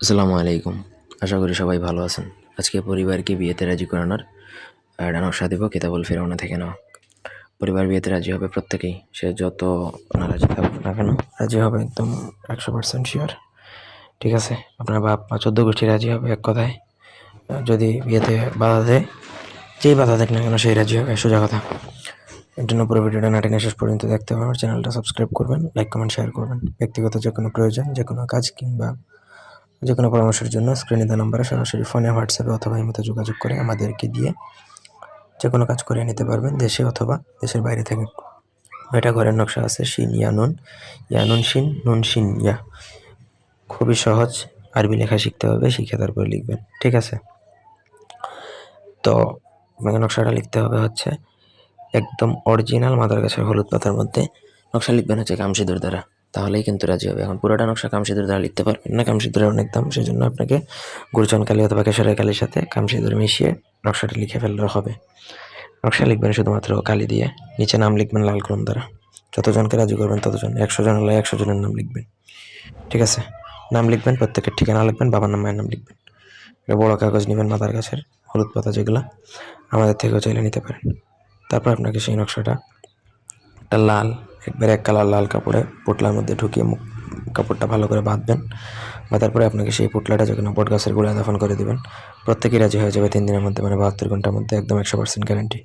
আসসালামু আলাইকুম। আশা করি সবাই ভালো আছেন। আজকে পরিবারকে বিয়েতে রাজি করানোর নকশা দেব, কেতাবুল ফেরাউনা থেকে নেওয়া। পরিবার বিয়েতে রাজি হবে প্রত্যেকেই। সে যত রাজি থাকুক না কেন, রাজি হবে একদম একশো পার্সেন্ট শিওর ঠিক আছে? আপনার বাপ মা চোদ্দ গোষ্ঠী রাজি হবে এক কথায়। যদি বিয়েতে বাধা দেয়, যেই বাধা দেখ না কেন, সেই রাজি হবে। সোজা কথা। এর জন্য পুরো ভিডিওটা নাটিনে শেষ পর্যন্ত দেখতে হবে। আমার চ্যানেলটা সাবস্ক্রাইব করবেন, লাইক, কমেন্ট শেয়ার করবেন। ব্যক্তিগত যে কোনো প্রয়োজন, যে কোনো কাজ কিংবা যে কোনো পরামর্শের জন্য স্ক্রিনে দেওয়া নম্বরে সরাসরি ফোনে হোয়াটসঅ্যাপে অথবা ইমোতে যোগাযোগ করে আমাদেরকে দিয়ে যে কোনো কাজ করে নিতে পারবেন দেশে অথবা দেশের বাইরে থেকে। এটা ঘরের নকশা আছে, শিন ইয়া নুন ইয়া নুন শিন নুন শিন ইয়া। খুবই সহজ, আরবি লেখা শিখতে হবে, শিখে তারপরে লিখবেন, ঠিক আছে? তো আপনাকে নকশাটা লিখতে হবে হচ্ছে একদম অরিজিনাল মাদার গাছের হলুদ পাতার মধ্যে। নকশা লিখবেন হচ্ছে কামসিদুর দ্বারা। তাহলেই কিন্তু রাজি হবে। এখন পুরোটা নকশা কামসিদুর দ্বারা লিখতে পারবেন না। কামসিদুরের অনেক দাম সেই জন্য আপনাকে গুরচন কালি অথবা কেশরের কালির সাথে কামসিদুর মিশিয়ে নকশাটা লিখে ফেললে হবে। নকশা লিখবেন শুধুমাত্র কালি দিয়ে, নিচে নাম লিখবেন লাল কলম দ্বারা। যতজনকে রাজি করবেন ততজন, একশো জন হলে একশো জনের নাম লিখবেন। ঠিক আছে? নাম লিখবেন, প্রত্যেকের ঠিকানা লিখবেন, বাবার নাম, মায়ের নাম লিখবেন। একটা বড় কাগজ নেবেন মাদার গাছের হলুদ পাতা যেগুলো, আমাদের থেকেও চাইলে নিতে পারেন। তারপর আপনাকে সেই নকশাটা, একটা লাল একবার এক কালার লাল কাপড়ে পোটলার মধ্যে ঢুকিয়ে মুখ কাপড়টা ভালো করে বাঁধবেন। বাঁধার পরে আপনাকে সেই পোটলাটা যখন বট গাছের গোড়ায় দাফন করে দেবেন। প্রত্যেকেই রাজি হয়ে যাবে তিন দিনের মধ্যে মানে বাহাত্তর ঘণ্টার মধ্যে, একদম একশো পার্সেন্ট গ্যারান্টি